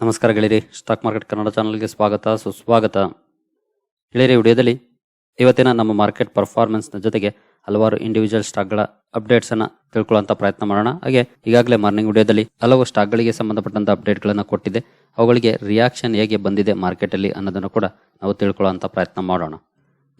ನಮಸ್ಕಾರ ಗೆಳೆಯರಿ stock market Kannada ಚಾನಲ್ಗೆ ಸ್ವಾಗತ, ಸುಸ್ವಾಗತ. ಗೆಳೆಯರಿ ವಿಡಿಯೋದಲ್ಲಿ ಇವತ್ತಿನ ನಮ್ಮ ಮಾರ್ಕೆಟ್ ಪರ್ಫಾರ್ಮೆನ್ಸ್ನ ಜೊತೆಗೆ ಹಲವಾರು ಇಂಡಿವಿಜುವಲ್ ಸ್ಟಾಕ್ಗಳ ಅಪ್ಡೇಟ್ಸನ್ನು ತಿಳ್ಕೊಳ್ಳುವಂಥ ಪ್ರಯತ್ನ ಮಾಡೋಣ. ಹಾಗೆ ಈಗಾಗಲೇ ಮಾರ್ನಿಂಗ್ ವಿಡಿಯೋದಲ್ಲಿ ಹಲವು ಸ್ಟಾಕ್ಗಳಿಗೆ ಸಂಬಂಧಪಟ್ಟಂಥ ಅಪ್ಡೇಟ್ಗಳನ್ನು ಕೊಟ್ಟಿದೆ ಅವುಗಳಿಗೆ ರಿಯಾಕ್ಷನ್ ಹೇಗೆ ಬಂದಿದೆ ಮಾರ್ಕೆಟಲ್ಲಿ ಅನ್ನೋದನ್ನು ಕೂಡ ನಾವು ತಿಳ್ಕೊಳ್ಳುವಂಥ ಪ್ರಯತ್ನ ಮಾಡೋಣ.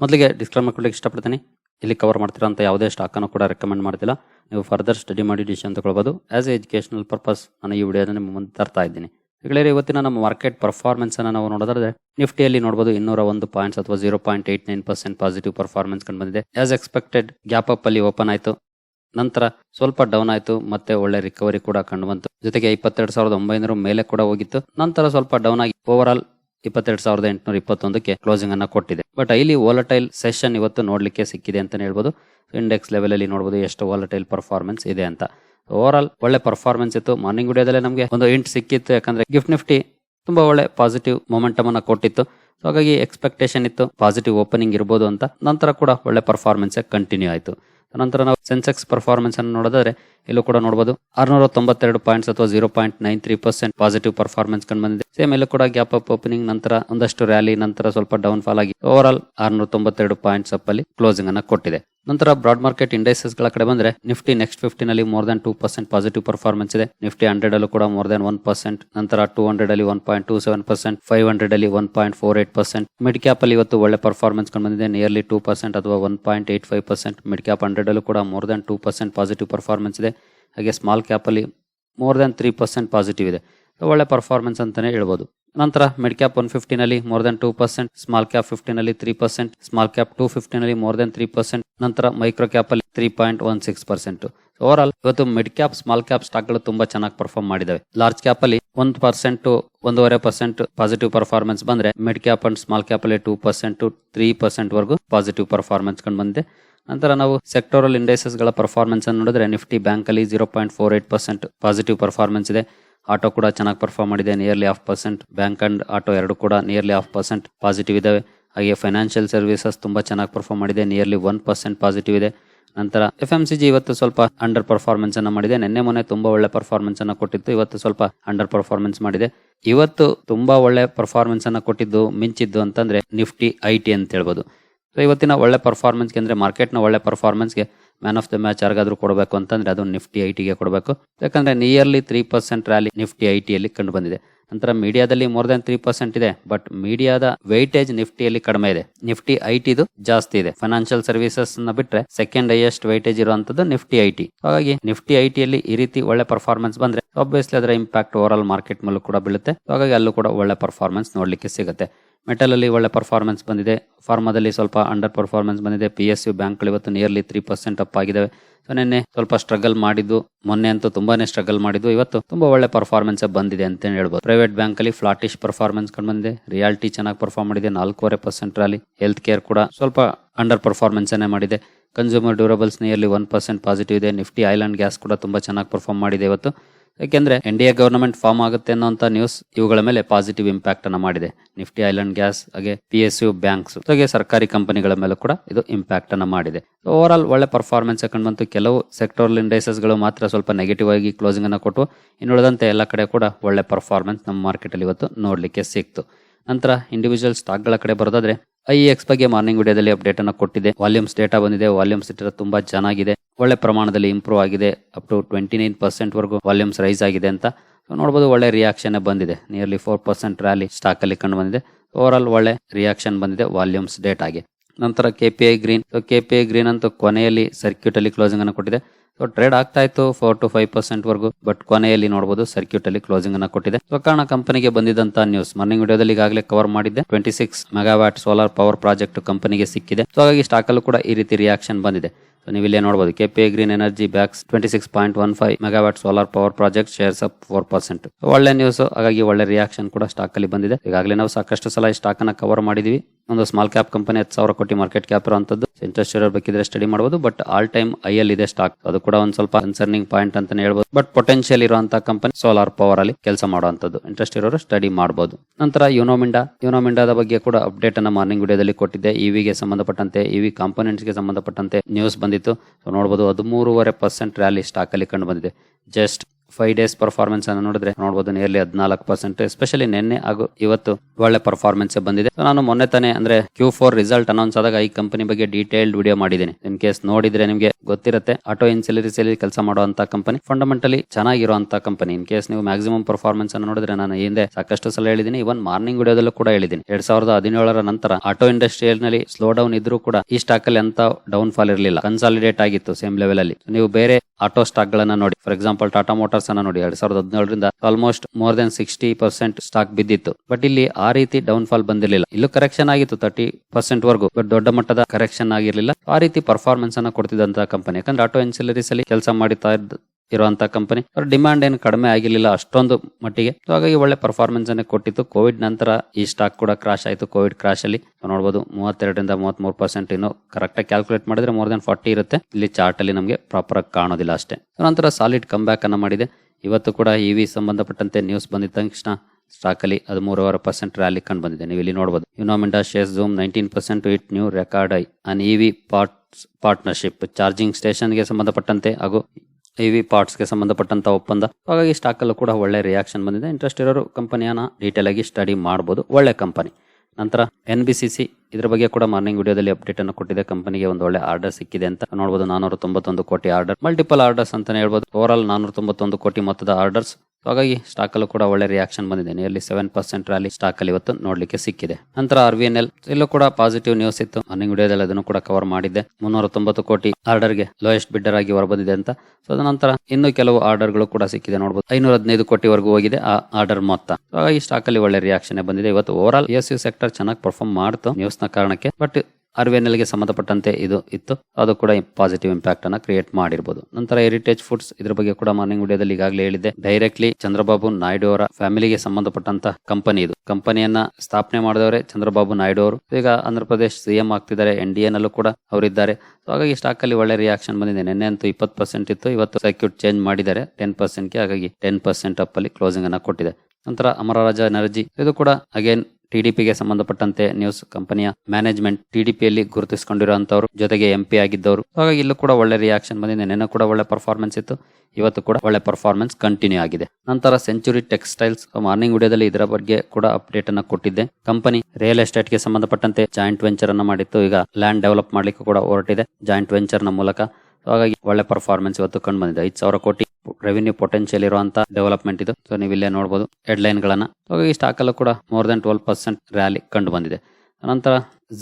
ಮೊದಲಿಗೆ ಡಿಸ್ಕ್ಲೈಮರ್ ಕೊಡ್ಲಿಕ್ಕೆ ಇಷ್ಟಪಡ್ತೀನಿ. ಇಲ್ಲಿ ಕವರ್ ಮಾಡ್ತಿರೋಂಥ ಯಾವುದೇ ಸ್ಟಾಕನ್ನು ಕೂಡ ರೆಕಮೆಂಡ್ ಮಾಡ್ತಿಲ್ಲ. ನೀವು ಫರ್ದರ್ ಸ್ಟಡಿ ಮಾಡಿ ಡಿಸಿಷನ್ ತಗೊಳ್ಬೋದು. ಆ್ಯಸ್ ಎ ಎಜುಕೇಷನಲ್ ಪರ್ಪಸ್ ನಾನು ಈ ವಿಡಿಯೋನ ನಿಮ್ಮ ಮುಂದೆ ತರ್ತಾ ಇದ್ದೀನಿ. ಗೆಳೆಯರೆ ಇವತ್ತಿನ ನಮ್ಮ ಮಾರ್ಕೆಟ್ ಪರ್ಫಾರ್ಮೆನ್ಸ್ ಅನ್ನು ನಾವು ನೋಡೋದಾದ್ರೆ ನಿಫ್ಟಿಯಲ್ಲಿ ನೋಡಬಹುದು ಇನ್ನೂರ ಒಂದು ಪಾಯಿಂಟ್ಸ್ ಅಥವಾ zero point eight nine percent positive performance ಕಂಡು ಬಂದಿದೆ. ಆಸ್ ಎಕ್ಸ್ಪೆಕ್ಟೆಡ್ ಗ್ಯಾಪ್ ಅಪ್ ಅಲ್ಲಿ ಓಪನ್ ಆಯಿತು. ನಂತರ ಸ್ವಲ್ಪ ಡೌನ್ ಆಯಿತು, ಮತ್ತೆ ಒಳ್ಳೆ ರಿಕವರಿ ಕೂಡ ಕಂಡು ಬಂತು. ಜೊತೆಗೆ ಇಪ್ಪತ್ತೆರಡು ಸಾವಿರದ ಒಂಬೈನೂರ ಮೇಲೆ ಕೂಡ ಹೋಗಿತ್ತು. ನಂತರ ಸ್ವಲ್ಪ ಡೌನ್ ಆಗಿ ಓವರ್ ಆಲ್ ಇಪ್ಪತ್ತೆರಡು ಸಾವಿರದ ಎಂಟುನೂರ ಇಪ್ಪತ್ತೊಂದಕ್ಕೆ ಕ್ಲೋಸಿಂಗ್ ಅನ್ನ ಕೊಟ್ಟಿದೆ. ಬಟ್ ಇಲ್ಲಿ ವಾಲಟೈಲ್ ಸೆಷನ್ ಇವತ್ತು ನೋಡ್ಲಿಕ್ಕೆ ಸಿಕ್ಕಿದೆ ಅಂತಾನೆ ಹೇಳ್ಬೋದು. ಇಂಡೆಕ್ಸ್ ಲೆವೆಲ್ ಅಲ್ಲಿ ನೋಡಬಹುದು ಎಷ್ಟು ವಾಲಟೈಲ್ ಪರ್ಫಾರ್ಮೆನ್ಸ್ ಇದೆ ಅಂತ. ಓವರ್ ಆಲ್ ಒಳ್ಳೆ ಪರ್ಫಾರ್ಮೆನ್ಸ್ ಇತ್ತು. ಮಾರ್ನಿಂಗ್ ವಿಡಿಯೋದಲ್ಲಿ ನಮಗೆ ಒಂದು ಇಂಟ್ ಸಿಕ್ಕಿತ್ತು. ಯಾಕಂದ್ರೆ ಗಿಫ್ಟ್ ನಿಫ್ಟಿ ತುಂಬಾ ಒಳ್ಳೆ ಪಾಸಿಟಿವ್ ಮೊಮೆಂಟಮ್ ಅನ್ನ ಕೊಟ್ಟಿತ್ತು. ಹಾಗಾಗಿ ಎಕ್ಸ್ಪೆಕ್ಟೇಷನ್ ಇತ್ತು. ಪಾಸಿಟಿವ್ ಓಪನಿಂಗ್ ಇರ್ಬೋದು ಅಂತ. ನಂತರ ಕೂಡ ಒಳ್ಳೆ ಪರ್ಫಾರ್ಮೆನ್ಸ್ ಕಂಟಿನ್ಯೂ ಆಯಿತು. ನಂತರ ನಾವು ಸೆನ್ಸೆಕ್ಸ್ ಪರ್ಫಾರ್ಮೆನ್ಸ್ ಅನ್ನು ನೋಡಿದ್ರೆ ಇಲ್ಲೂ ಕೂಡ ನೋಡಬಹುದು ಆರ್ನೂರ ತೊಂಬತ್ತೆರಡು ಪಾಯಿಂಟ್ಸ್ ಅಥವಾ zero point nine three percent positive performance ಕಂಡು ಬಂದಿದೆ. ಸೇಮ್ ಇಲ್ಲೂ ಕೂಡ ಗ್ಯಾಪ್ ಅಪ್ ಓಪನಿಂಗ್ ನಂತರ ಒಂದಷ್ಟು ರ್ಯಾಲಿ ನಂತರ ಸ್ವಲ್ಪ ಡೌನ್ ಫಾಲ್ ಆಗಿ ಓವರ್ ಆಲ್ ಆರ್ನೂರ ತೊಂಬತ್ತೆರಡು ಪಾಯಿಂಟ್ಸ್ ಅಪ್ ಅಲ್ಲಿ ಕ್ಲೋಸಿಂಗ್ ಅನ್ನ ಕೊಟ್ಟಿದೆ. ನಂತರ ಬ್ರಾಡ್ ಮಾರ್ಕೆಟ್ ಇಂಡೈಸಸ್ಗಳ ಕಡೆ ಬಂದ್ರೆ Nifty next ಫಿಫ್ಟಿನಲ್ಲಿ more than two percent positive performance ಇದೆ. ನಿಫ್ಟಿ ಹಂಡ್ರೆಡ್ ಅಲ್ಲೂ ಕೂಡ ಮೋರ್ ದನ್ ಒನ್ ಪರ್ಸೆಂಟ್ ನಂತರ ಟೂ ಹಂಡ್ರೆಡ್ ಅಲ್ಲಿ one point two seven percent five hundred ಅಲ್ಲಿ one point four eight percent mid cap ಅಲ್ಲಿ ಇವತ್ತು ಒಳ್ಳೆ ಪರ್ಫಾರ್ಮೆನ್ಸ್ ಕಂಡು ಬಂದಿದೆ. ನಿಯರ್ಲಿ ಟೂ ಪರ್ಸೆಂಟ್ ಅಥವಾ one point eight five percent mid cap hundred ಅಲ್ಲೂ ಕೂಡ more than two percent positive performance ಇದೆ. ಹಾಗೆ ಸ್ಮಾಲ್ ಕ್ಯಾಪ್ ಅಲ್ಲಿ more than three percent positive ಇದೆ. ಒಳ್ಳೆ ಪರ್ಫಾರ್ಮೆನ್ಸ್ ಅಂತಾನೆ ಹೇಳ್ಬೋದು. ನಂತರ mid cap one ಫಿಫ್ಟಿನಲ್ಲಿ more than two percent small cap ಫಿಫ್ಟಿನಲ್ಲಿ three percent small cap two ಫಿಫ್ಟಿನಲ್ಲಿ more than three percent ನಂತರ micro cap ಅಲ್ಲಿ three point one six percent over all ಇವತ್ತು mid cap small cap ಸ್ಟಾಕ್ಗಳು ತುಂಬಾ ಚೆನ್ನಾಗಿ perform ಮಾಡಿದಾವೆ. Large cap ಅಲ್ಲಿ ಒಂದು percent ಒಂದೂವರೆ percent positive performance ಬಂದ್ರೆ mid cap and small cap ಅಲ್ಲಿ ಟೂ ಪರ್ಸೆಂಟ್ ತ್ರೀ ಪರ್ಸೆಂಟ್ ವರೆಗೂ ಪಾಸಿಟಿವ್ ಪರ್ಫಾರ್ಮೆನ್ಸ್ ಕಂಡು ಬಂದಿದೆ. ನಂತರ ನಾವು ಸೆಕ್ಟೋರಲ್ ಇಂಡೈಸಸ್ಗಳ ಪರ್ಫಾರ್ಮೆನ್ಸ್ ಅನ್ನು ನೋಡಿದ್ರೆ ನಿಫ್ಟಿ ಬ್ಯಾಂಕ್ ಅಲ್ಲಿ zero point four eight percent positive performance ಇದೆ. ಆಟೋ ಕೂಡ ಚೆನ್ನಾಗಿ ಪರ್ಫಾರ್ಮ್ ಮಾಡಿದೆ. Nearly half percent bank and auto ಎರಡು ಕೂಡ ನಿಯರ್ಲಿ ಹಾಫ್ ಪರ್ಸೆಂಟ್ ಪಾಸಿಟಿವ್ ಇದಾವೆ. ಹಾಗೆ ಫೈನಾನ್ಷಿಯಲ್ ಸರ್ವಿಸಸ್ ತುಂಬಾ ಚೆನ್ನಾಗಿ ಪರ್ಫಾರ್ಮ್ ಮಾಡಿದೆ. ನಿಯರ್ಲಿ ಒನ್ ಪರ್ಸೆಂಟ್ ಪಾಸಿಟಿವ್ ಇದೆ. ನಂತರ ಎಫ್ ಎಂ ಸಿ ಜಿ ಇವತ್ತು ಸ್ವಲ್ಪ ಅಂಡರ್ ಪರ್ಫಾರ್ಮೆನ್ಸ್ ಅನ್ನ ಮಾಡಿದೆ. ನಿನ್ನೆ ಮೊನ್ನೆ ತುಂಬಾ ಒಳ್ಳೆ ಪರ್ಫಾರ್ಮೆನ್ಸ್ ಅನ್ನ ಕೊಟ್ಟಿತ್ತು. ಇವತ್ತು ಸ್ವಲ್ಪ ಅಂಡರ್ ಪರ್ಫಾರ್ಮೆನ್ಸ್ ಮಾಡಿದೆ. ಇವತ್ತು ತುಂಬಾ ಒಳ್ಳೆ ಪರ್ಫಾರ್ಮೆನ್ಸ್ ಅನ್ನ ಕೊಟ್ಟಿದ್ದು, ಮಿಂಚಿದ್ದು ಅಂತಂದ್ರೆ ನಿಫ್ಟಿ ಐ ಟಿ ಅಂತ ಹೇಳ್ಬೋದು. ಸೊ ಇವತ್ತಿನ ಒಳ್ಳೆ ಪರ್ಫಾರ್ಮೆನ್ಸ್ಗೆ ಅಂದ್ರೆ ಮಾರ್ಕೆಟ್ನ ಒಳ್ಳೆ ಪರ್ಫಾರ್ಮೆನ್ಸ್ಗೆ ಮ್ಯಾನ್ ಆಫ್ ದ ಮ್ಯಾಚ್ ಯಾರಿಗಾದ್ರೂ ಕೊಡಬೇಕು ಅಂತಂದ್ರೆ ಅದು ನಿಫ್ಟಿ ಐ ಟಿಗೆ ಕೊಡಬೇಕು. ಯಾಕಂದ್ರೆ nearly three percent rally Nifty I ಟಿಯಲ್ಲಿ ಕಂಡು ಬಂದಿದೆ ನಂತರ ಮೀಡಿಯಾದಲ್ಲಿ ಮೋರ್ ದನ್ ತ್ರೀ ಪರ್ಸೆಂಟ್ ಇದೆ ಬಟ್ ಮೀಡಿಯಾದ ವೈಟೇಜ್ ನಿಫ್ಟಿಯಲ್ಲಿ ಕಡಿಮೆ ಇದೆ. ನಿಫ್ಟಿ ಐ ಟಿದು ಜಾಸ್ತಿ ಇದೆ. ಫೈನಾನ್ಷಿಯಲ್ ಸರ್ವಿಸಸ್ನ ಬಿಟ್ರೆ ಸೆಕೆಂಡ್ ಹೈಯೆಸ್ಟ್ ವೈಟೇಜ್ ಇರುವಂತದ್ದು ನಿಫ್ಟಿ ಐ ಟಿ ಹಾಗಾಗಿ ನಿಫ್ಟಿ ಐ ಟಿಯಲ್ಲಿ ಈ ರೀತಿ ಒಳ್ಳೆ ಪರ್ಫಾರ್ಮೆನ್ಸ್ ಬಂದ್ರೆ ಆಬ್ವಿಯಸ್ಲಿ ಅದರ ಇಂಪ್ಯಾಕ್ಟ್ ಓವರ್ ಆಲ್ ಮಾರ್ಕೆಟ್ ಮೇಲೂ ಕೂಡ ಬೀಳುತ್ತೆ. ಹಾಗಾಗಿ ಅಲ್ಲೂ ಕೂಡ ಒಳ್ಳೆ ಪರ್ಫಾರ್ಮೆನ್ಸ್ ನೋಡ್ಲಿಕ್ಕೆ ಸಿಗುತ್ತೆ. ಮೆಟಲ್ ಅಲ್ಲಿ ಒಳ್ಳೆ ಪರ್ಫಾರ್ಮೆನ್ಸ್ ಬಂದಿದೆ. ಫಾರ್ಮಾದಲ್ಲಿ ಸ್ವಲ್ಪ ಅಂಡರ್ ಪರ್ಫಾರ್ಮೆನ್ಸ್ ಬಂದಿದೆ. ಪಿ ಎಸ್ ಯು ಬ್ಯಾಂಕ್ಗಳು ಇವತ್ತು ನಿಯರ್ಲಿ ತ್ರೀ ಪರ್ಸೆಂಟ್ ಅಪ್ ಆಗಿದ್ದಾವೆ ಸೊ ನಿನ್ನೆ ಸ್ವಲ್ಪ ಸ್ಟ್ರಗಲ್ ಮಾಡಿದ್ದು. ಮೊನ್ನೆ ಅಂತೂ ತುಂಬಾನೇ ಸ್ಟ್ರಗಲ್ ಮಾಡಿದ್ದು. ಇವತ್ತು ತುಂಬಾ ಒಳ್ಳೆ ಪರ್ಫಾರ್ಮೆನ್ಸ್ ಬಂದಿದೆ ಅಂತ ಹೇಳ್ಬೋದು. ಪ್ರೈವೇಟ್ ಬ್ಯಾಂಕ್ ಅಲ್ಲಿ ಫ್ಲಾಟಿಶ್ ಪರ್ಫಾರ್ಮೆನ್ಸ್ ಕಂಡು ಬಂದಿದೆ. ರಿಯಾಲಿಟಿ ಚೆನ್ನಾಗಿ ಪರ್ಫಾರ್ಮ್ ಮಾಡಿದೆ. ನಾಲ್ಕೂವರೆ ಪರ್ಸೆಂಟ್ ಅಲ್ಲಿ ಹೆಲ್ತ್ ಕೇರ್ ಕೂಡ ಸ್ವಲ್ಪ ಅಂಡರ್ ಪರ್ಫಾರ್ಮೆನ್ಸ್ ಅನ್ನೇ ಮಾಡಿದೆ. Consumer durables nearly one percent positive ಇದೆ. ನಿಫ್ಟಿ ಐಲ್ಯಾಂಡ್ ಗ್ಯಾಸ್ ಕೂಡ ತುಂಬಾ ಚೆನ್ನಾಗಿ ಪರ್ಫಾರ್ಮ್ ಮಾಡಿದೆ ಇವತ್ತು. ಯಾಕೆಂದ್ರೆ ಎ ಗವರ್ನಮೆಂಟ್ ಫಾರ್ಮ್ ಆಗುತ್ತೆ ಅನ್ನೋಂತ ನ್ಯೂಸ್ ಇವುಗಳ ಮೇಲೆ ಪಾಸಿಟಿವ್ ಇಂಪ್ಯಾಕ್ಟ್ ಅನ್ನ ಮಾಡಿದೆ. ನಿಫ್ಟಿ ಐಲ್ಯಾಂಡ್ ಗ್ಯಾಸ್, ಹಾಗೆ ಪಿ ಎಸ್ ಯು ಬ್ಯಾಂಕ್ಸ್ ಹಾಗೆ ಸರ್ಕಾರಿ ಕಂಪನಿಗಳ ಮೇಲೂ ಕೂಡ ಇದು ಇಂಪ್ಯಾಕ್ಟ್ ಅನ್ನ ಮಾಡಿದೆ. ಓವರ್ ಆಲ್ ಒಳ್ಳೆ ಪರ್ಫಾರ್ಮೆನ್ಸ್ ಕಂಡು ಬಂತು, ಕೆಲವು ಸೆಕ್ಟರ್ ಇಂಡೈಸಸ್ಗಳು ಮಾತ್ರ ಸ್ವಲ್ಪ ನೆಗೆಟಿವ್ ಆಗಿ ಕ್ಲೋಸಿಂಗ್ ಅನ್ನ ಕೊಟ್ಟು ಇನ್ನುಳಿದಂತೆ ಎಲ್ಲ ಕಡೆ ಕೂಡ ಒಳ್ಳೆ ಪರ್ಫಾರ್ಮೆನ್ಸ್ ನಮ್ಮ ಮಾರ್ಕೆಟ್ ಅಲ್ಲಿ ಇವತ್ತು ನೋಡ್ಲಿಕ್ಕೆ ಸಿಕ್ತು. ನಂತರ ಇಂಡಿವಿಜುವಲ್ ಸ್ಟಾಕ್ಗಳ ಕಡೆ ಬರೋದಾದ್ರೆ ಐ ಎಕ್ಸ್ ಬಗ್ಗೆ ಮಾರ್ನಿಂಗ್ ವಿಡಿಯೋದಲ್ಲಿ ಅಪ್ಡೇಟ್ ಅನ್ನು ಕೊಟ್ಟಿದೆ. ವಾಲ್ಯೂಮ್ಸ್ ಡೇಟಾ ಬಂದಿದೆ. ವಾಲ್ಯೂಮ್ಸ್ ಡೇಟಾ ತುಂಬಾ ಚೆನ್ನಾಗಿದೆ. ಒಳ್ಳೆ ಪ್ರಮಾಣದಲ್ಲಿ ಇಂಪ್ರೂವ್ ಆಗಿದೆ. Up to twenty nine percent ವರೆಗೂ ವಾಲ್ಯೂಮ್ಸ್ ರೈಸ್ ಆಗಿದೆ ಅಂತ ನೋಡಬಹುದು ಒಳ್ಳೆ ರಿಯಾಕ್ಷನ್ ಬಂದಿದೆ. Nearly four percent rally stock ಅಲ್ಲಿ ಕಂಡು ಬಂದಿದೆ. ಓವರ್ ಆಲ್ ಒಳ್ಳೆ ರಿಯಾಕ್ಷನ್ ಬಂದಿದೆ ವಾಲ್ಯೂಮ್ಸ್ ಡೇಟಾಗೆ. ನಂತರ K green K P green ಅಂತ ಕೊನೆಯಲ್ಲಿ ಸರ್ಕ್ಯೂಟ್ ಅಲ್ಲಿ ಕ್ಲೋಸಿಂಗ್ ಅನ್ನು ಕೊಟ್ಟಿದೆ. ಸೊ ಟ್ರೇಡ್ ಆಗ್ತಾ ಇತ್ತು ಫೋರ್ ಟು ಫೈವ್ ಪರ್ಸೆಂಟ್ ವರೆಗೂ ಬಟ್ ಕೊನೆಯಲ್ಲಿ ನೋಡಬಹುದು ಸರ್ಕ್ಯೂಟ್ ಅಲ್ಲಿ ಕ್ಲೋಸಿಂಗ್ ಅನ್ನ ಕೊಟ್ಟಿದೆ. ಸೊ ಕಾರಣ ಕಂಪನಿಗೆ ಬಂದಿದ್ದಂತ ನ್ಯೂಸ್ ಮಾರ್ನಿಂಗ್ ವಿಡಿಯೋದಲ್ಲಿ ಈಗಾಗಲೇ ಕವರ್ ಮಾಡಿದ್ದೆ. Twenty six megawatt solar power project ಕಂಪನಿಗೆ ಸಿಕ್ಕಿದೆ. ಸೊ ಹಾಗಾಗಿ ಸ್ಟಾಕ್ ಅಲ್ಲೂ ಕೂಡ ಈ ರೀತಿ ರಿಯಾಕ್ಷನ್ ಬಂದಿದೆ. ಸೊ ನೀವು ಇಲ್ಲೇ ನೋಡಬಹುದು K P green energy bags twenty six point one five megawatt solar power project shares up four percent ಒಳ್ಳೆ ನ್ಯೂಸ್ ಹಾಗಾಗಿ ಒಳ್ಳೆ ರಿಯಾಕ್ಷನ್ ಕೂಡ ಸ್ಟಾಕ್ ಅಲ್ಲಿ ಬಂದಿದೆ. ಈಗಾಗಲೇ ನಾವು ಸಾಕಷ್ಟು ಸಲ ಈ ಸ್ಟಾಕ್ ಅನ್ನ ಕವರ್ ಮಾಡಿದೀವಿ. ಒಂದು ಸ್ಮಾಲ್ ಕ್ಯಾಪ್ ಕಂಪನಿ ಹತ್ತು ಸಾವಿರ ಕೋಟಿ ಮಾರ್ಕೆಟ್ ಕ್ಯಾಪ್ ಇರುವಂತದ್ದು. ಇಂಟ್ರೆಸ್ಟ್ ಇರೋರು ಬೇಕಿದ್ರೆ ಸ್ಟಡಿ ಮಾಡಬಹುದು but all time I L ಇದೆ ಸ್ಟಾಕ್ ಅದು ಕೂಡ ಒಂದ್ ಸ್ವಲ್ಪ ಕನ್ಸರ್ನಿಂಗ್ ಪಾಯಿಂಟ್ ಅಂತಾನೆ ಹೇಳ್ಬೋದು. ಬಟ್ ಪೊಟೆನ್ಶಿಯಲ್ ಇರುವಂತಹ ಕಂಪನಿ ಸೋಲಾರ್ ಪವರ್ ಅಲ್ಲಿ ಕೆಲಸ ಮಾಡುವಂತದ್ದು ಇಂಟ್ರೆಸ್ಟ್ ಇರೋರು ಸ್ಟಡಿ ಮಾಡಬಹುದು ನಂತರ ಯುನೋಮಿಂಡಾ ಯುನೋಮಿಂಡಾದ ಬಗ್ಗೆ ಕೂಡ ಅಪ್ಡೇಟ್ ಅನ್ನ ಮಾರ್ನಿಂಗ್ ವಿಡಿಯೋದಲ್ಲಿ ಕೊಟ್ಟಿದ್ದೆ. ಇವಿಗೆ ಸಂಬಂಧಪಟ್ಟಂತೆ ಇವಿ ಕಾಂಪೋನೆಂಟ್ಸ್ಗೆ ಸಂಬಂಧಪಟ್ಟಂತೆ ನ್ಯೂಸ್ ಬಂದಿತ್ತು. ಸೊ ನೋಡಬಹುದು ಹದಿಮೂರುವರೆ ಪರ್ಸೆಂಟ್ ರ್ಯಾಲಿ ಸ್ಟಾಕ್ ಅಲ್ಲಿ ಕಂಡು ಬಂದಿದೆ. ಜಸ್ಟ್ ಫೈವ್ ಡೇಸ್ ಪರ್ಫಾರ್ಮೆನ್ಸ್ ಅನ್ನು ನೋಡಿದ್ರೆ ನೋಡಬಹುದು ನಿಯರ್ಲಿ ಹದಿನಾಲ್ಕು ಪರ್ಸೆಂಟ್ ಎಸ್ಪೆಷಲಿ ನಿನ್ನೆ ಹಾಗೂ ಇವತ್ತು ಒಳ್ಳೆ ಪರ್ಫಾರ್ಮೆನ್ಸ್ ಬಂದಿದೆ. ನಾನು ಮೊನ್ನೆ ತಾನೇ ಅಂದ್ರೆ ಕ್ಯೂ ಫೋರ್ ರಿಸಲ್ಟ್ ಅನೌನ್ಸ್ ಆದಾಗ ಈ ಕಂಪನಿ ಬಗ್ಗೆ ಡೀಟೇಲ್ಡ್ ವಿಡಿಯೋ ಮಾಡಿದ್ದೀನಿ. ಇನ್ ಕೇಸ್ ನೋಡಿದ್ರೆ ನಿಮಗೆ ಗೊತ್ತಿರುತ್ತೆ ಆಟೋ ಇನ್ಸೆಲರೀಸ್ ಅಲ್ಲಿ ಕೆಲಸ ಮಾಡುವಂತ ಕಂಪನಿ ಫಂಡಮೆಂಟಲಿ ಚೆನ್ನಾಗಿರುವಂತ ಕಂಪನಿ ಇನ್ ಕೇಸ್ ನೀವು ಮ್ಯಾಕ್ಸಿಮಮ್ ಪರ್ಫಾರ್ಮೆನ್ಸ್ ಅನ್ನು ನೋಡಿದ್ರೆ ನಾನು ಹಿಂದೆ ಸಾಕಷ್ಟು ಸಲ ಹೇಳಿದ್ದೀನಿ ಇವನ್ ಮಾರ್ನಿಂಗ್ ವಿಡಿಯೋದಲ್ಲೂ ಕೂಡ ಹೇಳಿದ್ದೀನಿ. ಎರಡ್ ಸಾವಿರದ ಹದಿನೇಳರ ನಂತರ ಆಟೋ ಇಂಡಸ್ಟ್ರಿಯಲ್ಲಿ ಸ್ಲೋ ಡೌನ್ ಇದ್ರೂ ಕೂಡ ಈ ಸ್ಟಾಕ್ ಅಲ್ಲಿ ಅಂತ ಡೌನ್ ಫಾಲ್ ಇರಲಿಲ್ಲ. ಕನ್ಸಾಲಿಡೇಟ್ ಆಗಿತ್ತು ಸೇಮ್ ಲೆವೆಲ್ ಅಲ್ಲಿ. ನೀವು ಬೇರೆ ಆಟೋ ಸ್ಟಾಕ್ ಗಳನ್ನ ನೋಡಿ. ಫಾರ್ ಎಕ್ಸಾಂಪಲ್ ಟಾಟಾ ಮೋಟಾರ್ಸ್ ಅನ್ನ ನೋಡಿ. ಎರಡ್ ಸಾವಿರದ ಹದಿನೇಳರಿಂದ almost more than sixty percent stock ಬಿದ್ದಿತ್ತು. ಬಟ್ ಇಲ್ಲಿ ಆ ರೀತಿ ಡೌನ್ ಫಾಲ್ ಬಂದಿರಲಿಲ್ಲ. ಇಲ್ಲೂ ಕರೆಕ್ಷನ್ ಆಗಿತ್ತು ತರ್ಟಿ ಪರ್ಸೆಂಟ್ ವರೆಗೂ. ಬಟ್ ದೊಡ್ಡ ಮಟ್ಟದ ಕರೆಕ್ಷನ್ ಆಗಿರಲಿಲ್ಲ. ಆ ರೀತಿ ಪರ್ಫಾರ್ಮೆನ್ಸ್ ಅನ್ನ ಕೊಡ್ತಿದ್ದಂತ ಕಂಪನಿ ಯಾಕಂದ್ರೆ ಆಟೋ ಎನ್ಸಿಲರೀಸ್ ಅಲ್ಲಿ ಕೆಲಸ ಮಾಡಿತಾ ಇರುವಂತ ಕಂಪನಿ ಅವ್ರ ಡಿಮಾಂಡ್ ಏನು ಕಡಿಮೆ ಆಗಿರಲಿಲ್ಲ ಅಷ್ಟೊಂದು ಮಟ್ಟಿಗೆ. ಹಾಗಾಗಿ ಒಳ್ಳೆ ಪರ್ಫಾರ್ಮೆನ್ಸ್ ಅನ್ನೇ ಕೊಟ್ಟಿತ್ತು. ಕೋವಿಡ್ ನಂತರ ಈ ಸ್ಟಾಕ್ ಕೂಡ ಕ್ರಾಶ್ ಆಯಿತು. ಕೋವಿಡ್ ಕ್ರಾಶ್ ಅಲ್ಲಿ ನೋಡಬಹುದು ಮೂವತ್ತೆರಡರಿಂದ ಮೂವತ್ಮೂರು ಪರ್ಸೆಂಟ್ ಇನ್ನು ಕರೆಕ್ಟ್ ಆಗಿ ಕ್ಯಾಲ್ಕುಲೇಟ್ ಮಾಡಿದ್ರೆ ಮೋರ್ ದನ್ ಫಾರ್ಟಿ ಇರುತ್ತೆ. ಇಲ್ಲಿ ಚಾರ್ಟ್ ಅಲ್ಲಿ ನಮಗೆ ಪ್ರಾಪರ್ ಆಗಿ ಕಾಣೋದಿಲ್ಲ ಅಷ್ಟೇ. ನಂತರ ಸಾಲಿಡ್ ಕಮ್ ಬ್ಯಾಕ್ ಅನ್ನ ಮಾಡಿದೆ. ಇವತ್ತು ಕೂಡ ಇ ವಿ ಸಂಬಂಧಪಟ್ಟಂತೆ ನ್ಯೂಸ್ ಬಂದಿದ ತಕ್ಷಣ ಸ್ಟಾಕ್ ಅಲ್ಲಿ ಹದಿಮೂರುವರೆ ಪರ್ಸೆಂಟ್ ರ್ಯಾಲಿ ಕಂಡು ಬಂದಿದೆ. ನೀವು ಇಲ್ಲಿ ನೋಡಬಹುದು Uno Minda share zoom nineteen percent it new record I ಅನ್ ವಿ ಪಾರ್ಟ್ ಪಾರ್ಟ್ನರ್ಶಿಪ್ ಚಾರ್ಜಿಂಗ್ ಸ್ಟೇಷನ್ಗೆ ಸಂಬಂಧಪಟ್ಟಂತೆ ಹಾಗೂ ಇವಿ ಪಾರ್ಟ್ಸ್ಗೆ ಸಂಬಂಧಪಟ್ಟಂತ ಒಪ್ಪಂದ. ಹಾಗಾಗಿ ಸ್ಟಾಕ್ ಅಲ್ಲೂ ಕೂಡ ಒಳ್ಳೆ ರಿಯಾಕ್ಷನ್ ಬಂದಿದೆ. ಇಂಟ್ರೆಸ್ಟ್ ಇರೋರು ಕಂಪನಿಯನ್ನ ಆಗಿ ಸ್ಟಡಿ ಮಾಡಬಹುದು ಒಳ್ಳೆ ಕಂಪನಿ ನಂತರ ಎನ್ ಬಿ ಇದ್ರ ಬಗ್ಗೆ ಕೂಡ ಮಾರ್ನಿಂಗ್ ವಿಡಿಯೋದಲ್ಲಿ ಅಪ್ಡೇಟ್ ಅನ್ನು ಕೊಟ್ಟಿದೆ. ಕಂಪನಿಗೆ ಒಂದು ಒಳ್ಳೆ ಆರ್ಡರ್ ಸಿಕ್ಕಿದೆ ಅಂತ ನೋಡಬಹುದು ನಾನೂರ ತೊಂಬತ್ತೊಂದು ಕೋಟಿ ಆರ್ಡರ್ ಮಲ್ಟಿಪಲ್ ಆರ್ಡರ್ಸ್ ಅಂತಾನೆ ಹೇಳ್ಬೋದು. ಓವರ್ ಆಲ್ ನಾನೂರ ತೊಂಬತ್ತೊಂದು ಕೋಟಿ ಮೊತ್ತದ ಆರ್ಡರ್ಸ್. ಹಾಗಾಗಿ ಸ್ಟಾಕ್ ಅಲ್ಲೂ ಕೂಡ ಒಳ್ಳೆ ರಿಯಾಕ್ಷನ್ ಬಂದಿದೆ. Nearly seven percent rally stock ಅಲ್ಲಿ ಇವತ್ತು ನೋಡ್ಲಿಕ್ಕೆ ಸಿಕ್ಕಿದೆ. ನಂತರ ಆರ್ ವಿ ಎನ್ ಎಲ್ ಇಲ್ಲೂ ಕೂಡ ಪಾಸಿಟಿವ್ ನ್ಯೂಸ್ ಇತ್ತು. ಮಾರ್ನಿಂಗ್ ವಿಡಿಯೋದಲ್ಲಿ ಅದನ್ನು ಕೂಡ ಕವರ್ ಮಾಡಿದ್ದೆ. ಮುನ್ನೂರ ತೊಂಬತ್ತು ಕೋಟಿ ಆರ್ಡರ್ಗೆ ಲೋಯೆಸ್ಟ್ ಬಿಡ್ಡರ್ ಆಗಿ ಹೊರಬಂದಿದೆ ಅಂತ. ಸೊ ನಂತರ ಇನ್ನು ಕೆಲವು ಆರ್ಡರ್ಗಳು ಕೂಡ ಸಿಕ್ಕಿದೆ ನೋಡಬಹುದು ಐನೂರ ಹದಿನೈದು ಕೋಟಿವರೆಗೂ ಹೋಗಿದೆ ಆ ಆರ್ಡರ್ ಮೊತ್ತ. ಹಾಗಾಗಿ ಸ್ಟಾಕ್ ಅಲ್ಲಿ ಒಳ್ಳೆ ರಿಯಾಕ್ಷನ್ ಬಂದಿದೆ. ಇವತ್ತು over all S U sector ಚೆನ್ನಾಗಿ ಪರ್ಫಾರ್ಮ್ ಮಾಡ್ತು. ನ್ಯೂಸ್ನ ಕಾರಣಕ್ಕೆ. ಬಟ್ ಎನ್ ಸಂಬಂಧಪಟ್ಟಂತೆ ಇದು ಇತ್ತು. ಅದು ಕೂಡ ಪಾಸಿಟಿವ್ ಇಂಪ್ಯಾಕ್ಟ್ ಅನ್ನ ಕ್ರಿಯೇಟ್ ಮಾಡಿರ್ಬೋದು. ನಂತರ ಹೆರಿಟೇಜ್ ಫುಡ್ಸ್ ಇದ್ರ ಬಗ್ಗೆ ಕೂಡ ಮಾರ್ನಿಂಗ್ ವಿಡಿಯೋದಲ್ಲಿ ಈಗಾಗಲೇ ಹೇಳಿದೆ ಡೈರೆಕ್ಟ್ಲಿ ಚಂದ್ರಬಾಬು ನಾಯ್ಡು ಅವರ ಫ್ಯಾಮಿಲಿಗೆ ಸಂಬಂಧಪಟ್ಟಂತ ಕಂಪನಿ ಇದು. ಕಂಪನಿಯನ್ನ ಸ್ಥಾಪನೆ ಮಾಡಿದವರೇ ಚಂದ್ರಬಾಬು ನಾಯ್ಡು ಅವರು. ಈಗ ಆಂಧ್ರ ಪ್ರದೇಶ್ ಸಿಎಂ ಆಗ್ತಿದ್ದಾರೆ ಎನ್ ಡಿ ಕೂಡ ಅವರಿದ್ದಾರೆ. ಹಾಗಾಗಿ ಸ್ಟಾಕ್ ಅಲ್ಲಿ ಒಳ್ಳೆ ರಿಯಾಕ್ಷನ್ ಬಂದಿದೆ. ನಿನ್ನೆ ಅಂತೂ ಇಪ್ಪತ್ ಪರ್ಸೆಂಟ್ ಇತ್ತು, ಇವತ್ತು ಸರ್ಕ್ಯೂಟ್ ಚೇಂಜ್ ಮಾಡಿದ್ದಾರೆ. ಟೆನ್ ಪರ್ಸೆಂಟ್ಗೆ ಹಾಗಾಗಿ ಟೆನ್ ಪರ್ಸೆಂಟ್ ಅಪ್ ಅಲ್ಲಿ ಕ್ಲೋಸಿಂಗ್ ಅನ್ನ ಕೊಟ್ಟಿದೆ. ನಂತರ ಅಮರರಾಜ ಎನರ್ಜಿ ಇದು ಕೂಡ ಅಗೇನ್ ಟಿಡಿಪಿಗೆ ಸಂಬಂಧಪಟ್ಟಂತೆ ನ್ಯೂಸ್ ಕಂಪನಿಯ ಮ್ಯಾನೇಜ್ಮೆಂಟ್ ಟಿಡಿಪಿಯಲ್ಲಿ ಗುರುತಿಸಿಕೊಂಡಿರುವಂತವ್ರು ಜೊತೆಗೆ ಎಂ ಪಿ ಆಗಿದ್ದವರು. ಹಾಗಾಗಿ ಇಲ್ಲೂ ಕೂಡ ಒಳ್ಳೆ ರಿಯಾಕ್ಷನ್ ಬಂದಿದೆ. ನೆನ್ನೆ ಕೂಡ ಒಳ್ಳೆ ಪರ್ಫಾರ್ಮೆನ್ಸ್ ಇತ್ತು. ಇವತ್ತು ಕೂಡ ಒಳ್ಳೆ ಪರ್ಫಾರ್ಮೆನ್ಸ್ ಕಂಟಿನ್ಯೂ ಆಗಿದೆ. ನಂತರ ಸೆಂಚುರಿ ಟೆಕ್ಸ್ಟೈಲ್ಸ್ ಮಾರ್ನಿಂಗ್ ವಿಡಿಯೋದಲ್ಲಿ ಇದರ ಬಗ್ಗೆ ಕೂಡ ಅಪ್ಡೇಟ್ ಅನ್ನ ಕೊಟ್ಟಿದ್ದೆ. ಕಂಪನಿ ರಿಯಲ್ ಎಸ್ಟೇಟ್ಗೆ ಸಂಬಂಧಪಟ್ಟಂತೆ ಜಾಯಿಂಟ್ ವೆಂಚರ್ ಅನ್ನ ಮಾಡಿತ್ತು. ಈಗ ಲ್ಯಾಂಡ್ ಡೆವಲಪ್ ಮಾಡ್ಲಿಕ್ಕೆ ಕೂಡ ಹೊರಟಿದೆ. ಜಾಯಿಂಟ್ ವೆಂಚರ್ನ ಮೂಲಕ ಹಾಗಾಗಿ ಒಳ್ಳೆ ಪರ್ಫಾರ್ಮೆನ್ಸ್ ಇವತ್ತು ಕಂಡು ಬಂದಿದೆ. ಐದು ಸಾವಿರ ಕೋಟಿ ರೆವಿನ್ಯೂ ಪೊಟೆನ್ಶಿಯಲ್ ಇರುವಂತ ಡೆವಲಪ್ಮೆಂಟ್ ಇದು. ಸೊ ನೀವು ಇಲ್ಲೇ ನೋಡಬಹುದು ಹೆಡ್ ಲೈನ್ ಗಳನ್ನ. ಹಾಗಾಗಿ ಸ್ಟಾಕ್ ಅಲ್ಲೂ ಕೂಡ more than twelve percent rally ಕಂಡು ಬಂದಿದೆ. ನಂತರ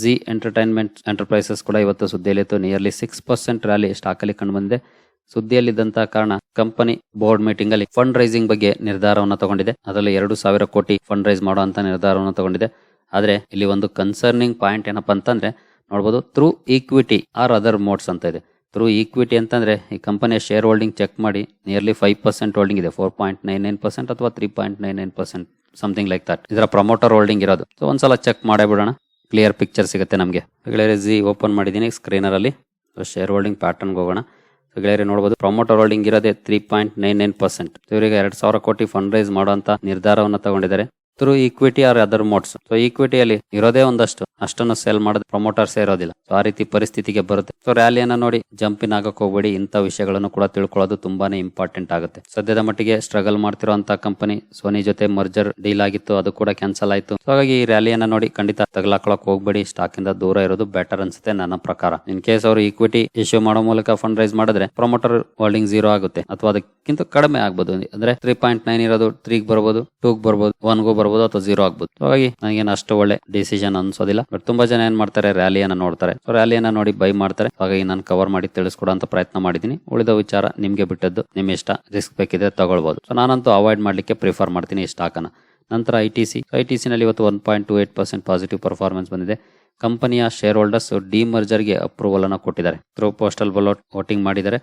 ಜಿ ಎಂಟರ್ಟೈನ್ಮೆಂಟ್ ಎಂಟರ್ಪ್ರೈಸಸ್ ಕೂಡ ಇವತ್ತು ಸುದ್ದಿಯಲ್ಲಿತ್ತು nearly six percent rally stock ಅಲ್ಲಿ ಕಂಡು ಬಂದಿದೆ. ಸುದ್ದಿಯಲ್ಲಿದ್ದಂತಹ ಕಾರಣ ಕಂಪನಿ ಬೋರ್ಡ್ ಮೀಟಿಂಗ್ ಅಲ್ಲಿ ಫಂಡ್ ರೈಸಿಂಗ್ ಬಗ್ಗೆ ನಿರ್ಧಾರವನ್ನು ತಗೊಂಡಿದೆ. ಅದರಲ್ಲಿ ಎರಡು ಸಾವಿರ ಕೋಟಿ ಫಂಡ್ ರೈಸ್ ಮಾಡುವಂತ ನಿರ್ಧಾರವನ್ನು ತಗೊಂಡಿದೆ. ಆದ್ರೆ ಇಲ್ಲಿ ಒಂದು ಕನ್ಸರ್ನಿಂಗ್ ಪಾಯಿಂಟ್ ಏನಪ್ಪಾ ಅಂತಂದ್ರೆ ನೋಡಬಹುದು through equity or other modes ಅಂತ ಇದೆ. ಥ್ರೂ ಈಕ್ವಿಟಿ ಅಂತಂದರೆ ಈ ಕಂಪನಿಯ ಶೇರ್ ಹೋಲ್ಡಿಂಗ್ ಚೆಕ್ ಮಾಡಿ ನಿಯರ್ಲಿ ಫೈವ್ ಪರ್ಸೆಂಟ್ ಹೋಲ್ಡಿಂಗ್ ಇದೆ four point nine nine percent ಅಥವಾ three point nine nine percent something like that ಇದರ ಪ್ರಮೋಟರ್ ಹೋಲ್ಡಿಂಗ್ ಇರೋದು. ಸೊ ಒಂದ್ಸಲ ಚೆಕ್ ಮಾಡೇ ಬಿಡೋಣ. ಕ್ಲಿಯರ್ ಪಿಕ್ಚರ್ ಸಿಗುತ್ತೆ ನಮಗೆ. ಗೆಳೆಯರೆ ಜಿ ಓಪನ್ ಮಾಡಿದ್ದೀನಿ ಸ್ಕ್ರೀನರ್ ಅಲ್ಲಿ ಶೇರ್ ಹೋಲ್ಡಿಂಗ್ ಪ್ಯಾಟರ್ನ್ಗೆ ಹೋಗೋಣ. ಗೆಳೆಯರೆ ನೋಡಬಹುದು ಪ್ರಮೋಟರ್ ಹೋಲ್ಡಿಂಗ್ ಇರೋದೇ three point nine nine percent ಇವರಿಗೆ ಎರಡು ಸಾವಿರ ಕೋಟಿ ಫಂಡ್ ರೈಸ್ ಮಾಡುವಂತ ನಿರ್ಧಾರವನ್ನು ತಗೊಂಡಿದ್ದಾರೆ. Through equity or other modes so ಈಕ್ವಿಟಿಯಲ್ಲಿ ಇರೋದೇ ಒಂದಷ್ಟು. ಅಷ್ಟನ್ನು ಸೇಲ್ ಮಾಡೋದು ಪ್ರಮೋಟರ್ಸ್ ಇರೋದಿಲ್ಲ ಸೊ ಆ ರೀತಿ ಪರಿಸ್ಥಿತಿಗೆ ಬರುತ್ತೆ. ಸೊ ರ್ಯಾಲಿಯನ್ನ ನೋಡಿ ಜಂಪಿನ್ ಆಗಕ್ ಹೋಗ್ಬೇಡಿ. ಇಂಥ ವಿಷಯಗಳನ್ನು ಕೂಡ ತಿಳ್ಕೊಳ್ಳೋದು ತುಂಬಾನೇ ಇಂಪಾರ್ಟೆಂಟ್ ಆಗುತ್ತೆ. ಸದ್ಯದ ಮಟ್ಟಿಗೆ ಸ್ಟ್ರಗಲ್ ಮಾಡ್ತಿರುವಂತಹ ಕಂಪನಿ ಸೋನಿ ಜೊತೆ ಮರ್ಜರ್ ಡೀಲ್ ಆಗಿತ್ತು, ಅದು ಕೂಡ ಕ್ಯಾನ್ಸಲ್ ಆಯಿತು. ಹಾಗಾಗಿ ಈ ರ್ಯಾಲಿಯನ್ನ ನೋಡಿ ಖಂಡಿತ ತಗಲಾಕೊಳಕ್ ಹೋಗ್ಬೇಡಿ. ಸ್ಟಾಕ್ ಇಂದ ದೂರ ಇರೋದು ಬೆಟರ್ ಅನ್ಸುತ್ತೆ ನನ್ನ ಪ್ರಕಾರ. ಇನ್ ಕೇಸ್ ಅವರು ಈಕ್ವಿಟಿ ಇಶ್ಯೂ ಮಾಡೋ ಮೂಲಕ ಫಂಡ್ ರೈಸ್ ಮಾಡಿದ್ರೆ ಪ್ರಮೋಟರ್ ಹೋಲ್ಡಿಂಗ್ ಜೀರೋ ಆಗುತ್ತೆ. ಅಥವಾ ಅದಕ್ಕಿಂತ ಕಡಿಮೆ ಆಗ್ಬೋದು. ಅಂದ್ರೆ ತ್ರೀ ಪಾಯಿಂಟ್ ನೈನ್ ಇರೋದು ತ್ರೀಗ್ ಬರ್ಬೋದು ಟೂಗ್ ಬರ್ಬೋದು ಒನ್ಗೂ ಬರ್ಬೋದು, ಅಥವಾ ಜೀರೋ ಆಗ್ಬೋದು. ಹಾಗಾಗಿ ನನಗೇನು ಅಷ್ಟು ಒಳ್ಳೆ ಡಿಸಿಷನ್ ಅನ್ಸೋದಿಲ್ಲ. ಬಟ್ ತುಂಬಾ ಜನ ಏನ್ ಮಾಡ್ತಾರೆ ರ್ಯಾಲಿಯನ್ನ ನೋಡ್ತಾರೆ. ರ್ಯಾಲಿಯನ್ನ ನೋಡಿ ಬೈ ಮಾಡ್ತಾರೆ. ಹಾಗಾಗಿ ನಾನು ಕವರ್ ಮಾಡಿ ತಿಳಿಸ್ಕೊಡೋ ಪ್ರಯತ್ನ ಮಾಡಿದೀನಿ ಉಳಿದ ವಿಚಾರ ನಿಮ್ಗೆ ಬಿಟ್ಟದ್ದು, ನಿಮ್ ಇಷ್ಟ ರಿಸ್ಕ್ ಬೇಕಿದ್ರೆ ತಗೊಳ್ಬಹುದು ಸೊ ನಾನಂತೂ ಅವಾಯ್ಡ್ ಮಾಡ್ಲಿಕ್ಕೆ ಪ್ರಿಫರ್ ಮಾಡ್ತೀನಿ ಈ ಸ್ಟಾಕ್ ಅನ್ನ. ನಂತರ I T C I T ನಲ್ಲಿ ಇವತ್ತು one point two eight percent positive performance ಬಂದಿದೆ. ಕಂಪನಿಯ ಶೇರ್ ಹೋಲ್ಡರ್ಸ್ ಡಿಮರ್ಜರ್ಗೆ ಅಪ್ರೂವಲ್ ಅನ್ನು ಕೊಟ್ಟಿದ್ದಾರೆ. ಥ್ರೂ ಪೋಸ್ಟಲ್ ಬಲೋಟ್ ವೋಟಿಂಗ್ ಮಾಡಿದ್ದಾರೆ.